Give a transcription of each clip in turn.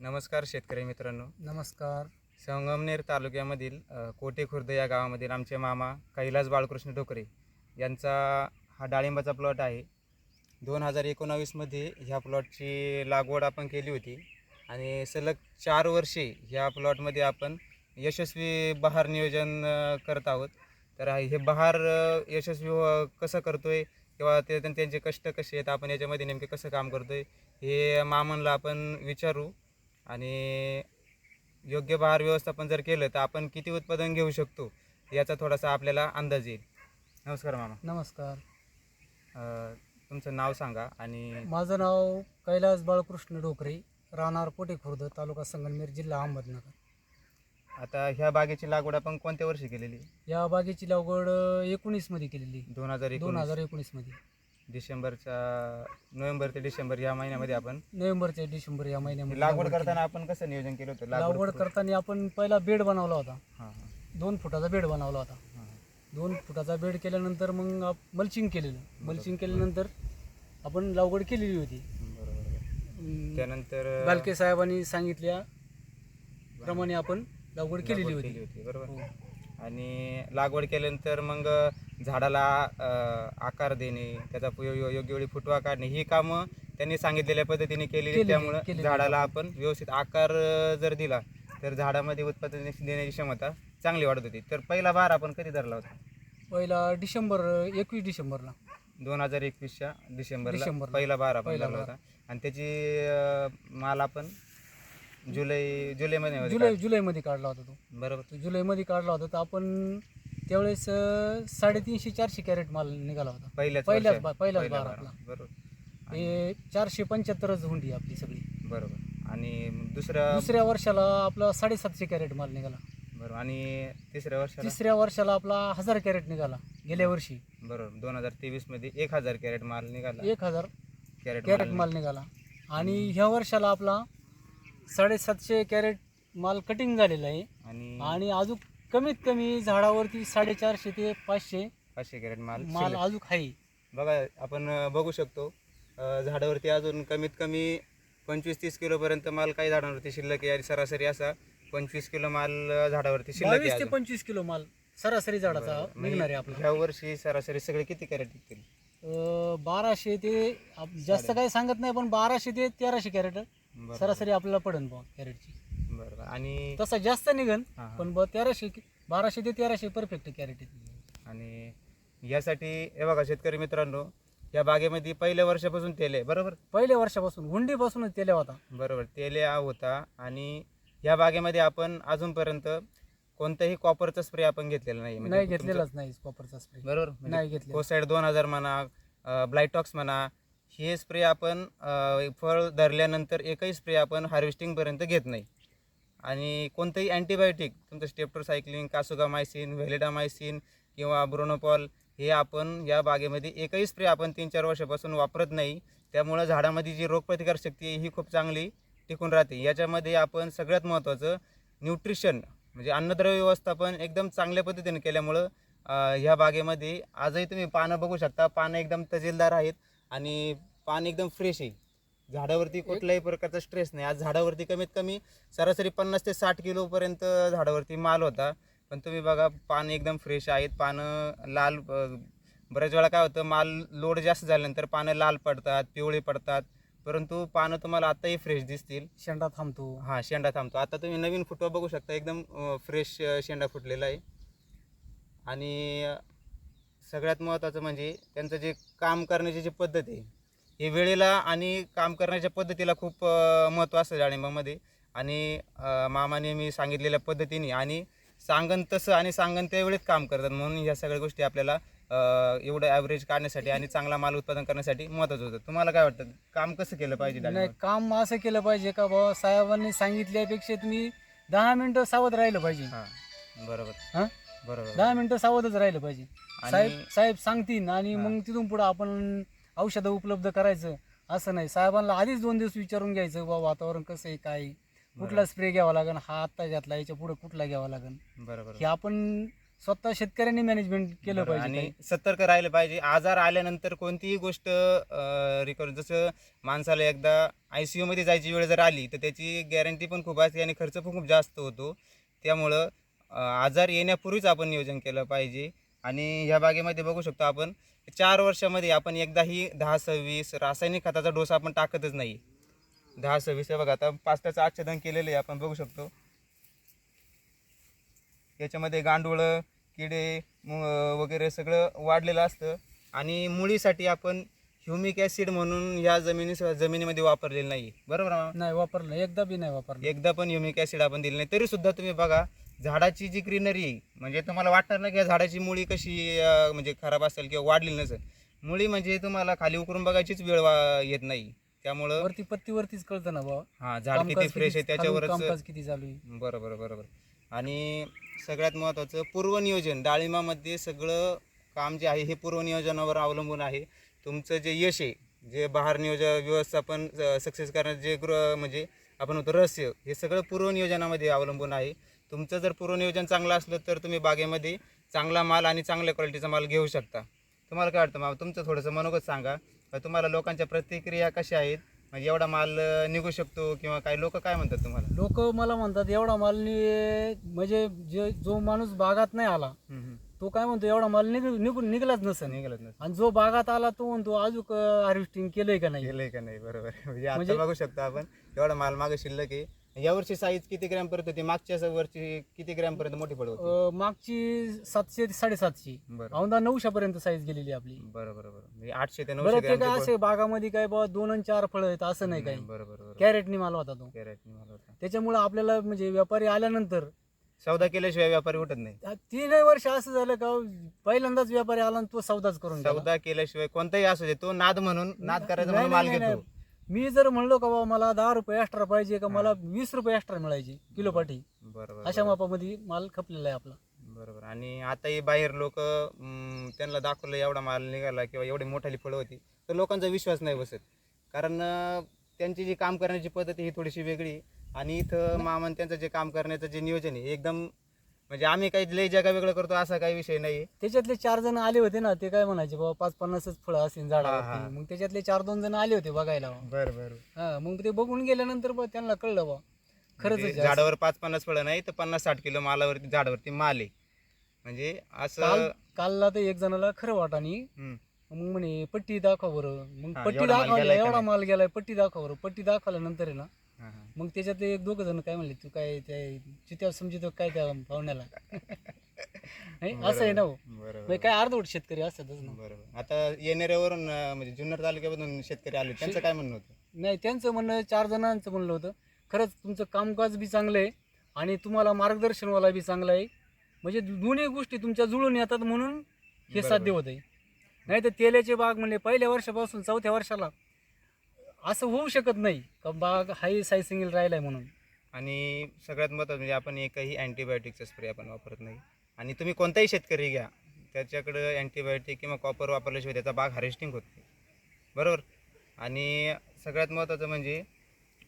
नमस्कार शेतकरी मित्रांनो. नमस्कार. संगमनेर तालुक्यामधील अ, कोटे खुर्द या गावामधील आमचे मामा कैलास बाळकृष्ण डोकरे यांचा हा डाळिंबाचा प्लॉट आहे. दोन हजार एकोणावीसमध्ये ह्या प्लॉटची लागवड आपण केली होती आणि सलग चार वर्षे ह्या प्लॉटमध्ये आपण यशस्वी बहार नियोजन अ, करत आहोत. तर हा- बहार अ, यशस्वी हो- कसं करतोय किंवा ते त्यां- त्यांचे कष्ट कसे आहेत आपण याच्यामध्ये नेमके कसं काम करतोय हे मामांना आपण विचारू. आणि योग्य बहार व्यवस्थापन जर केलं तर आपण किती उत्पादन घेऊ शकतो याचा थोडासा आपल्याला अंदाज येईल. नमस्कार मामा. नमस्कार. अ, तुमचं नाव सांगा आणि माझं नाव कैलास बाळकृष्ण डोकरे राहणार कोटे खुर्द तालुका संगमनेर जिल्हा अहमदनगर. आता ह्या बागेची लागवड आपण कोणत्या वर्षी केलेली? या बागेची लागवड एकोणीसमध्ये केलेली. दोन हजार दोन एकोणीस हजार एकोणीसमध्ये. डिसेंबरचा नोव्हेंबर ते डिसेंबर या महिन्यामध्ये आपण नोव्हेंबर ते डिसेंबर या महिन्यामध्ये लागवड. करताना आपण कसं नियोजन केलं होतं? लागवड करताना आपण पहिला बेड बनवला होता. हां हां. दोन फुटाचा बेड बनवला होता. दोन फुटाचा बेड केल्यानंतर मग मल्चिंग केलेलं. मल्चिंग केल्यानंतर आपण लागवड केलेली होती. बरोबर. त्यानंतर बालके साहेबांनी सांगितल्या प्रमाणे आपण लागवड केलेली होती बरोबर. हो. आणि लागवड केल्यानंतर मग झाडाला आकार देणे त्याचा योग्य वेळी फुटवा काढणे ही कामं त्यांनी सांगितलेल्या पद्धतीने केलेली त्यामुळं झाडाला आपण व्यवस्थित आकार जर दिला तर झाडामध्ये उत्पादन देण्याची क्षमता चांगली वाढत होती. तर पहिला भार आपण कधी धरला होता? पहिला डिसेंबर एकवीस डिसेंबरला. दोन हजार एकवीसच्या डिसेंबरला डिसेंबरला. पहिला भार आपण धरला. होता. आणि त्याची माल आपण जुलै जुलैमध्ये जुलै जुलैमध्ये काढला होता तो. बरोबर. जुलैमध्ये काढला होता तर आपण त्यावेळेस अं, साडेतीनशे चारशे कॅरेट माल निघाला होता. पहिल्याच पहिल्याच वर्षात- बा- पहिलाच पहिल्या बार बारात. आपला. बरोबर. हे चारशे पंच्याहत्तरच हुंडी आपली सगळी. बरोबर. आणि मग दुसऱ्या दुसऱ्या वर्षाला आपला साडेसातशे कॅरेट माल निघाला. बरोबर. आणि तिसऱ्या वर्षाला? तिसऱ्या वर्षाला आपला हजार कॅरेट निघाला गेल्या वर्षी. बरोबर. दोन हजार तेवीसमध्ये एक हजार कॅरेट माल निघाला. एक हजार कॅरेट कॅरेट माल निघाला. आणि ह्या वर्षाला आपला साडेसातशे कॅरेट माल कटिंग झालेला आहे. आणि आणि अजून कमीत कमी झाडावरती साडेचारशे ते पाचशे पाचशे कॅरेट माल माल शिल्लक. अजून आहे बघा आपण अं, बघू शकतो अं, झाडावरती अजून कमीत कमी पंचवीस तीस किलो पर्यंत माल काही झाडावरती शिल्लक आहे आणि सरासरी असा पंचवीस किलो माल अं, झाडावरती शिल्लक बावीस आहे ते अजून. पंचवीस किलो माल सरासरी झाडाचा बरोबर. निघणार आहे म्हणजे आपला ह्या वर्षी सरासरी सगळे किती कॅरेट निघतील अं, बाराशे ते आप- जास्त काही सांगत नाही पण बाराशे ते तेराशे कॅरेट. सरासरी आपल्याला पडन बा कॅरेटची बरोबर आणि तसा जास्त निघन हा, हा. पण ब तेराशे बाराशे ते तेराशे परफेक्ट कॅरेट आणि यासाठी हे बघा शेतकरी मित्रांनो या बागेमध्ये पहिल्या वर्षापासून तेल आहे बरोबर? पहिल्या वर्षापासून हुंडीपासूनच तेल्या होता. बरोबर तेले हा होता. आणि या बागेमध्ये आपण अजूनपर्यंत कोणताही कॉपरचा स्प्रे आपण घेतलेला नाही. म्हणजे नाही तुमचं- घेतलेलाच नाही कॉपरचा स्प्रे बरोबर? म्हणजे नाही घेतलेला. कोसाईड दोन हजार म्हणा ब्लायटॉक्स म्हणा हे स्प्रे आपण अ, फळ धरल्यानंतर एकही स्प्रे आपण हार्वेस्टिंगपर्यंत घेत नाही. आणि कोणतंही अँटीबायोटिक तुमचं स्टेप्टोसायक्लिन कासुगामायसिन व्हेलिडामायसिन किंवा ब्रोनोपॉल हे आपण या बागेमध्ये एकही स्प्रे आपण तीन चार वर्षापासून वापरत नाही. त्यामुळं झाडामध्ये जी रोगप्रतिकार शक्ती आहे ही खूप चांगली टिकून राहते. याच्यामध्ये आपण सगळ्यात महत्त्वाचं न्यूट्रिशन म्हणजे अन्नद्रव्य व्यवस्थापन एकदम चांगल्या पद्धतीने केल्यामुळं ह्या बागेमध्ये आजही तुम्ही पानं बघू शकता. पानं एकदम तजेलदार आहेत आणि पान एकदम फ्रेश आहे. झाडावरती कुठल्याही प्रकारचा स्ट्रेस नाही. आज झाडावरती कमीत कमी सरासरी पन्नास ते साठ किलोपर्यंत झाडावरती माल होता. पण तुम्ही बघा पान एकदम फ्रेश आहेत. पानं लाल बऱ्याच वेळा काय होतं माल लोड जास्त झाल्यानंतर पानं लाल पडतात पिवळी पडतात. परंतु पानं तुम्हाला आत्ताही फ्रेश दिसतील. शेंडा थांबतो. हा शेंडा थांबतो. आता तुम्ही नवीन फुटवा बघू शकता. एकदम फ्रेश शेंडा फुटलेला आहे. आणि सगळ्यात महत्त्वाचं म्हणजे त्यांचं जे काम करण्याची जी पद्धत आहे हे वेळेला आणि काम करण्याच्या पद्धतीला खूप महत्त्व असतं डाळिंबामध्ये आणि मामाने मी सांगितलेल्या पद्धतीने आणि सांगन तसं आणि सांगन त्यावेळेत काम करतात. म्हणून ह्या सगळ्या गोष्टी आपल्याला एवढं ॲव्हरेज काढण्यासाठी आणि चांगला माल उत्पादन करण्यासाठी महत्त्वाचं होतं. तुम्हाला काय वाटतं? काम कसं केलं पाहिजे नाही? काम असं केलं पाहिजे का बाबा? साहेबांनी सांगितल्यापेक्षा तुम्ही दहा मिनिटं सावध राहिलं पाहिजे. हां बरोबर. हा? बरोबर. दहा मिनिटं सावधच राहिलं पाहिजे. साहेब साहेब सांगतील आणि. मग तिथून पुढे आपण औषधं उपलब्ध करायचं. असं नाही. साहेबांना आधीच दोन दिवस विचारून घ्यायचं बा वातावरण कसं आहे काय आहे. कुठला स्प्रे घ्यावा लागेल हा आत्ता घातला याच्यापुढे कुठला घ्यावा लागेल बरोबर हे आपण स्वतः शेतकऱ्यांनी मॅनेजमेंट केलं पाहिजे आणि काही. सतर्क राहिलं पाहिजे. आजार आल्यानंतर कोणतीही गोष्ट रिकवर जसं माणसाला एकदा आय सी यूमध्ये जायची वेळ जर आली तर त्याची गॅरंटी पण खूप असते आणि खर्च पण खूप जास्त होतो. त्यामुळं अं, आजार येण्यापूर्वीच आपण नियोजन केलं पाहिजे. आणि ह्या बागेमध्ये बघू शकतो आपण चार वर्षामध्ये आपण एकदाही दहा सव्वीस रासायनिक खताचा डोस आपण टाकतच नाही. दहा सव्वीस हे बघा आता पास्त्याचं आच्छादन केलेलं आहे आपण बघू शकतो. याच्यामध्ये गांडूळं किडे वगैरे सगळं वाढलेलं असतं. आणि मुळीसाठी आपण ह्युमिक ॲसिड म्हणून या जमिनी जमिनीमध्ये वापरलेलं नाही. बरोबर नाही वापरलं. एकदा बी नाही वापरलं. एकदा पण ह्युमिक ॲसिड आपण दिलं नाही. तरी सुद्धा तुम्ही बघा झाडाची जी ग्रीनरी म्हणजे तुम्हाला वाटणार नाही की या झाडाची मुळी कशी अं, म्हणजे खराब असेल किंवा वाढलेली नसेल. मुळी म्हणजे तुम्हाला खाली उकरून बघायचीच वेळ वा- येत नाही. त्यामुळं वरती पत्तीवरतीच कळतं ना बाबा हा झाड किती कामकाज फ्रेश आहे किती- खालून त्याच्यावरच कामकाज किती चालू आहे? बरोबर बरोबर आणि सगळ्यात महत्त्वाचं पूर्वनियोजन डाळिंबामध्ये सगळं काम जे आहे हे पूर्वनियोजनावर अवलंबून आहे. तुमचं जे यश आहे जे बहार नियोजन व्यवस्थापन सक्सेस करण्याचं जे गृह म्हणजे आपण म्हणतो रहस्य हे सगळं पूर्वनियोजनामध्ये अवलंबून आहे. तुमचं जर पूर्वनियोजन चांगलं असलं तर तुम्ही बागेमध्ये चांगला माल आणि चांगल्या क्वालिटीचा माल घेऊ शकता. तुम्हाला काय वाटतं मामा? तुमचं थोडंसं मनोगत सांगा. तुम्हाला लोकांच्या प्रतिक्रिया कशा आहेत? म्हणजे एवढा माल निघू शकतो किंवा काही लोक काय म्हणतात तुम्हाला? लोक मला म्हणतात एवढा माल नि- म्हणजे जे जो माणूस बागात नाही आला. तो काय म्हणतो एवढा माल निघ निघून निघलाच नसेल. निघालत नसेल. आणि जो बागात आला तो म्हणतो अजून हार्वेस्टिंग केलंय का नाही? गेलंय का नाही? बरोबर. म्हणजे म्हणजे- बघू शकतो आपण एवढा माल मागे शिल्लक आहे. यावर्षी साईज किती ग्रॅम पर्यंत होती? मागच्या वर्षी किती ग्रॅम पर्यंत मोठी होती? अं, मागची सातशे ते साडेसातशे. बरं. औंदा नऊशे पर्यंत साईज गेलेली आपली. बरं बरं बरं. म्हणजे आठशे ते बरं नऊशे ते ग्रॅम काय असे बागामध्ये काय बाबा दोन आणि चार फळं आहेत असं नाही काही. बरोबर बरोबर कॅरेटनी माल होता तो. कॅरेट माल होता. त्याच्यामुळे आपल्याला म्हणजे व्यापारी आल्यानंतर सौदा केल्याशिवाय व्यापारी उठत नाही. तीनही वर्ष असं झालं का पहिल्यांदाच व्यापारी आला आणि तो सौदाच करून गेला. सौदा केल्याशिवाय कोणताही असू दे तो नाद म्हणून नाद करायचा नाही, म्हणून माल नाही, नाही, घेतो मी जर म्हणलो का बाबा मला दहा रुपये एक्स्ट्रा पाहिजे का मला वीस रुपये एक्स्ट्रा मिळायचे किलो पाठी बरोबर अशा मापामध्ये माल खपलेला आहे आपला. बरोबर. आणि आताही बाहेर लोक त्यांना दाखवलं एवढा माल निघाला किंवा एवढी मोठाली फळं होती तर लोकांचा विश्वास नाही बसत. कारण त्यांची जी काम करण्याची पद्धत ही थोडीशी वेगळी. आणि इथं मामन त्यांचं जे काम करण्याचं जे नियोजन आहे एकदम म्हणजे आम्ही काही लय जगा वेगळं करतो असा काही विषय नाही त्याच्यातले चार जण आले होते ना ते काय म्हणायचे बाबा पाच पन्नासच फळं असेल हा, हा. झाडावरती मग त्याच्यातले चार दोन जण आले होते बघायला बरं बरं हा मग ते बघून गेल्यानंतर बा त्यांना कळलं बा खरंच जास्त. झाडावर पाच पन्नास फळं नाही तर पन्नास साठ किलो मालावरती झाडावरती माल आहे म्हणजे काल असं कालला तर एक जणाला खरं वाटानी हम्म. मग म्हणे पट्टी दाखव बरं मग हा, पट्टी एवढा माल दाखवली गेलाय का एवढा नाही? माल गेलाय पट्टी दाखव बरं पट्टी दाखवल्यानंतर आहे ना. मग त्याच्यातले एक दोघ जण काय म्हणले तू काय त्या चित्या समजितो काय त्या पाहुण्याला? नाही असं आहे ना हो. म्हणजे काय अर्धवट शेतकरी असतातच ना. बरोबर. आता येणाऱ्यावरून म्हणजे जुन्नर तालुक्यामधून शेतकरी आले त्यांचं काय म्हणणं होतं? नाही त्यांचं म्हणणं चार जणांचं म्हणलं होतं. खरंच तुमचं कामकाज बी चांगलं आहे आणि तुम्हाला मार्गदर्शनवाला बी चांगला आहे. म्हणजे दोन्ही गोष्टी तुमच्या जुळून येतात म्हणून हे. साध्य होत आहे नाही तर तेलाचे बाग म्हणले पहिल्या वर्षापासून चौथ्या वर्षाला असं होऊ शकत नाही. का बाग हाय साई सिंगल राहिलाय म्हणून. आणि सगळ्यात महत्त्वाचं म्हणजे आपण एकही अँटीबायोटिकचा स्प्रे आपण वापरत नाही. आणि तुम्ही कोणताही शेतकरी घ्या त्याच्याकडं अँटीबायोटिक किंवा कॉपर वापरल्याशिवाय त्याचा बाग हार्वेस्टिंग होत नाही. बरोबर? आणि सगळ्यात महत्त्वाचं म्हणजे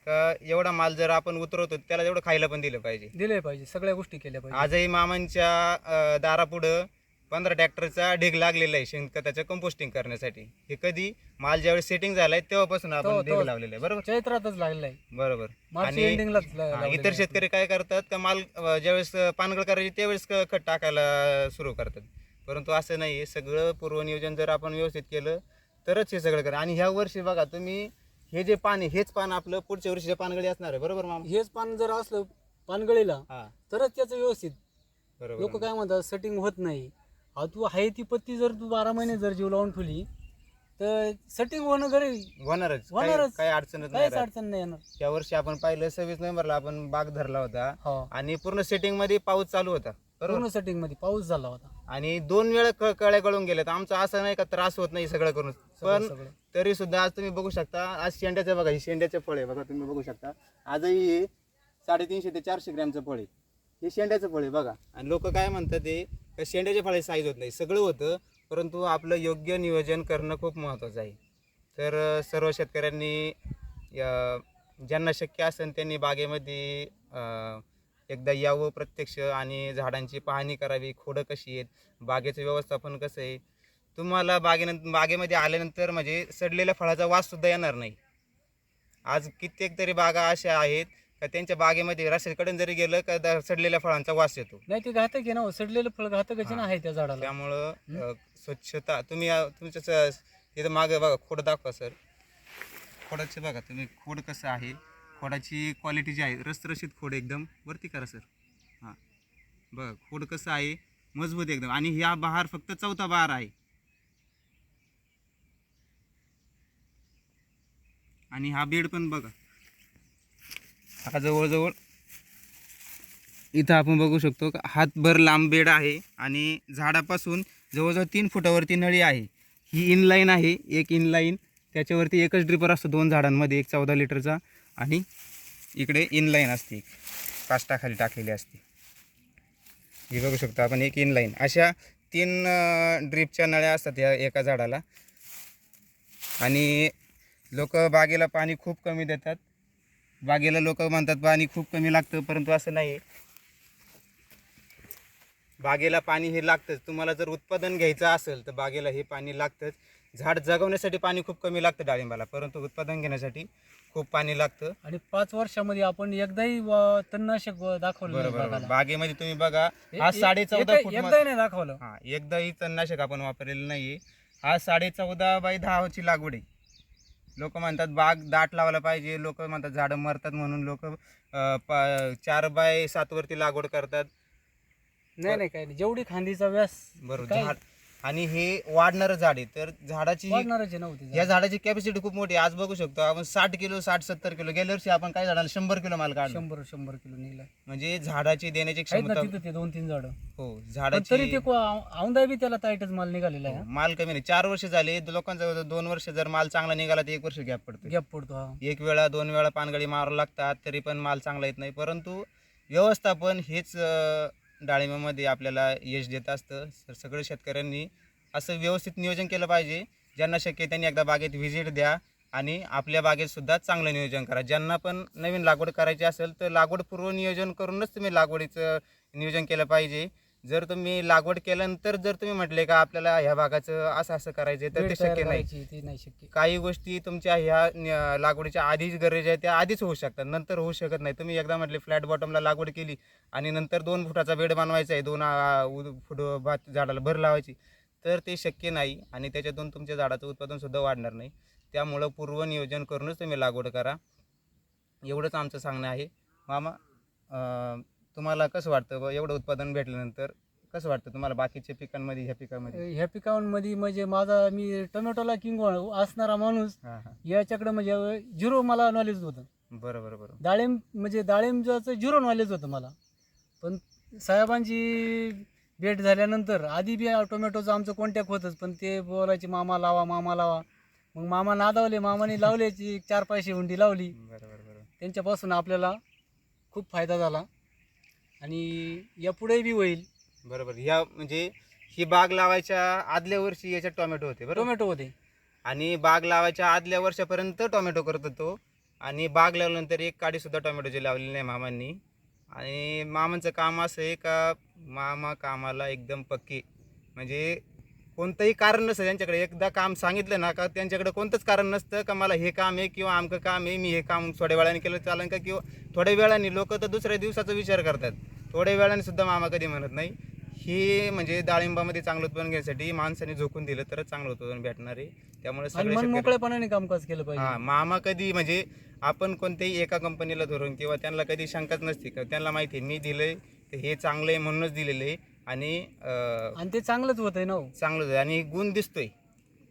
का एवढा माल जर आपण उतरवतो त्याला तेवढं खायला पण दिलं पाहिजे. दिले पाहिजे. सगळ्या गोष्टी केल्या पाहिजे. आजही मामांच्या अं, दारापुढं पंधरा ट्रॅक्टरचा ढीग लागलेला आहे शेणखताचं कंपोस्टिंग करण्यासाठी. हे कधी माल ज्यावेळेस सेटिंग झालाय तेव्हापासून आपण ढीग. लावलेला आहे बरोबर? चैत्रातच लागलेला आहे. बरोबर. मार्च आणि हा, इतर शेतकरी काय करतात का माल अं, ज्यावेळेस अं, पानगळ करायची त्यावेळेस क- खत टाकायला सुरू करतात. परंतु असं नाही आहे सगळं पूर्वनियोजन जर आपण व्यवस्थित केलं तरच हे सगळं करा. आणि ह्या वर्षी बघा तुम्ही हे जे पान आहे हेच पान आपलं पुढच्या वर्षीच्या पानगळी असणार आहे बरोबर मामा? हेच पान जर असलं पानगळीला हा. तरच त्याचं व्यवस्थित. बरोबर लोक काय म्हणतात सेटिंग होत नाही. अहो तू आहे ती पत्ती जर तू बारा महिने जर जीव लावून ठेवली तर सेटिंग होणं गरे होणारच. काही होणारच. काही अडचणच नाही काहीच राहत. अडचण नाही येणार. त्या वर्षी आपण पाहिलं सव्वीस नोव्हेंबरला आपण बाग धरला होता. हो. आणि पूर्ण सेटिंगमध्ये पाऊस चालू होता. बरोबर? पूर्ण सेटिंगमध्ये पाऊस झाला होता. आणि दोन वेळा क- कळ्या गळून गेल्या तर आमचं असं नाही का त्रास होत नाही सगळं करून. पण सगळं. तरी सुद्धा आज तुम्ही बघू शकता आज शेंड्याचं बघा ही शेंड्याचे फळ आहे बघा तुम्ही बघू शकता. आजही हे साडेतीनशे ते चारशे ग्रॅमचं फळ आहे. हे शेंड्याचं फळ आहे बघा. आणि लोक काय म्हणतात ते का शेंड्याच्या फळाची साईज होत नाही. सगळं होतं परंतु आपलं योग्य नियोजन करणं खूप महत्त्वाचं आहे. तर सर्व शेतकऱ्यांनी ज्यांना शक्य असेल त्यांनी बागेमध्ये एकदा यावं प्रत्यक्ष आणि झाडांची पाहणी करावी खोडं कशी आहेत बागेचं व्यवस्थापन कसं आहे. तुम्हाला बागेनंतर बागेमध्ये आल्यानंतर म्हणजे सडलेल्या फळाचा वाससुद्धा येणार नाही. आज कित्येक तरी बागा अशा आहेत का त्यांच्या बागेमध्ये रस्त्याकडून जरी गेलं का द- सडलेल्या फळांचा वास येतो. नाही ते घातक आहे ना हो. सडलेलं फळ घातकच आहे ना हा. आहे त्या झाडाला. त्यामुळं? अ, स्वच्छता तुम्ही अ, तुमच्या स- तिथं मागं बघा खोड दाखवा सर. खोडाचे बघा तुम्ही खोड कसं आहे. खोडाची क्वालिटी जी आहे रसरशीत खोड एकदम. वरती करा सर. हां. बघा खोड कसं आहे मजबूत एकदम. आणि ह्या बहार फक्त चौथा बहार आहे. आणि हा बेड पण बघा. हा जवळजवळ इथं आपण बघू शकतो का हातभर लांब बेड आहे आणि झाडापासून जवळजवळ तीन फुटावरती नळी आहे. ही इनलाईन आहे एक इनलाईन त्याच्यावरती एकच ड्रिपर असतो दोन झाडांमध्ये एक चौदा लिटरचा आणि इकडे इनलाईन असते. एक काष्टाखाली टाकलेली असते. ही बघू शकतो आपण एक इनलाईन अशा तीन ड्रिपच्या नळ्या असतात या एका झाडाला. आणि लोक बागेला पाणी खूप कमी देतात. बागेला लोक म्हणतात पाणी खूप कमी लागतं परंतु असं नाही बागेला पाणी हे लागतंच. तुम्हाला जर उत्पादन घ्यायचं असेल तर बागेला हे पाणी लागतंच. झाड जगवण्यासाठी पाणी खूप कमी लागतं डाळिंबाला परंतु उत्पादन घेण्यासाठी खूप पाणी लागतं. आणि पाच वर्षामध्ये आपण एकदाही तणनाशक दाखवलं नाही बरोबर बागाला. बागेमध्ये तुम्ही बघा हा ए- साडे चौदा एकदा- फूट एकदाही नाही दाखवलं. हा एकदाही तणनाशक आपण वापरलेलं नाही हा साडे चौदा बाय दहाची लागवड आहे. लोक म्हणतात बाग दाट लावायला पाहिजे. लोक म्हणतात झाडं मरतात म्हणून लोक चार बाय सातवरती लागवड करतात. नाही नाही काय नाही. जेवढी खांदीचा व्यास बरोबर? झाड आणि हे वाढणारं झाड आहे. तर झाडाची वाढणारच आहे नव्हती या झाडाची कॅपॅसिटी खूप मोठी आहे. आज बघू शकतो आपण साठ किलो साठ सत्तर किलो. गेल्या वर्षी आपण काय झाडाला शंभर किलो माल काढला? शंभर शंभर किलो निघला म्हणजे झाडाची देण्याची आहेत ना क्षमता तिथं ते दोन तीन झाड. हो तरी झाडाची ते को- औ- औंधा बी त्याला ताईटच माल निघालेला आहे हो, माल कमी नाही. चार वर्ष झाले. लोकांचा दोन वर्ष जर माल चांगला निघाला तर एक वर्ष गॅप पडतो गॅप पडतो हा. एक वेळा दोन वेळा पानगळी मारावं लागतात तरी पण माल चांगला येत नाही. परंतु व्यवस्थापन हेच अं, डाळिंबामध्ये आपल्याला यश देत असतं. तर सगळं शेतकऱ्यांनी असं व्यवस्थित नियोजन केलं पाहिजे. ज्यांना शक्य त्यांनी एकदा बागेत व्हिजिट द्या आणि आपल्या बागेतसुद्धा चांगलं नियोजन करा. ज्यांना पण नवीन लागवड करायची असेल तर लागवडपूर्व नियोजन करूनच तुम्ही लागवडीचं नियोजन केलं पाहिजे. जर तुम्ही लागवड केल्यानंतर जर तुम्ही म्हटले का आपल्याला ह्या भागाचं असं असं करायचं तर ते शक्य नाही. करायची, ते नाही शक्य. काही गोष्टी तुमच्या ह्या लागवडीच्या आधीच गरज आहे त्या आधीच होऊ शकतात. नंतर होऊ शकत नाही. तुम्ही एकदा म्हटले फ्लॅट बॉटमला लागवड केली आणि नंतर दोन फुटाचा बेड बनवायचा आहे दोन फुट भात झाडाला भर लावायची तर ते शक्य नाही आणि त्याच्यातून तुमच्या झाडाचं उत्पादन सुद्धा वाढणार नाही. त्यामुळं पूर्वनियोजन करूनच तुम्ही लागवड करा. एवढंच आमचं सांगणं आहे. मामा तुम्हाला कसं वाटतं बुवा एवढं उत्पादन भेटल्यानंतर कसं वाटतं तुम्हाला बाकीच्या पिकांमध्ये ह्या पिकांमध्ये? ह्या पिकांमध्ये म्हणजे माझा मी टोमॅटोला किंग असणारा माणूस हां हां. याच्याकडे म्हणजे झिरो मला नॉलेज होतं. बरं बरं बरं. डाळिंब म्हणजे डाळिंबाचं झिरो नॉलेज होतं मला. पण साहेबांची भेट झाल्यानंतर आधी बी टोमॅटोचं आमचं कॉन्टॅक्ट होतंच पण ते बोलायचे मामा लावा मामा लावा. मग मामा नादावले मामाने लावल्याची चार पैसे हुंडी लावली. बरं बरं बरं. त्यांच्यापासून आपल्याला खूप फायदा झाला. आणि यापुढे बी होईल. बरोबर. ह्या म्हणजे ही बाग लावायच्या आदल्या वर्षी याच्यात टोमॅटो होते बरोबर? टोमॅटो होते. आणि बाग लावायच्या आदल्या वर्षापर्यंत टोमॅटो करत होतो. आणि बाग लावल्यानंतर एक काडी सुद्धा टोमॅटोची लावलेली नाही मामांनी. आणि मामांचं काम असं आहे का मामा कामाला एकदम पक्के. म्हणजे कोणतंही कारण नसतं. त्यांच्याकडे एकदा काम सांगितलं ना का त्यांच्याकडे कोणतंच कारण नसतं का मला हे काम आहे किंवा आमकं काम आहे मी हे काम थोड्या वेळाने केलं चालेल का? किंवा थोड्या वेळाने लोक तर दुसऱ्या दिवसाचा विचार करतात. थोड्या वेळाने सुद्धा मामा कधी म्हणत नाही. हे म्हणजे डाळिंबामध्ये चांगलं उत्पन्न घेण्यासाठी माणसाने झोकून दिलं तरच चांगलं उत्पन्न भेटणार आहे. त्यामुळे मोकळेपणाने कामकाज केलं हा पाहिजे मामा कधी म्हणजे आपण कोणत्याही एका कंपनीला धरून किंवा त्यांना कधी शंकाच नसते का त्यांना माहिती आहे मी दिलंय तर हे चांगलं आहे म्हणूनच दिलेलं आहे. आणि अं, आणि ते चांगलंच होत आहे ना हो. चांगलं आहे आणि गुण दिसतोय.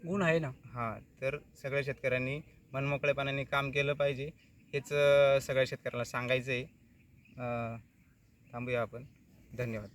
गुण आहे ना. हां तर सगळ्या शेतकऱ्यांनी मनमोकळेपणाने काम केलं पाहिजे. हेच अं, सगळ्या शेतकऱ्यांना सांगायचं आहे अं, थांबूया आपण. धन्यवाद.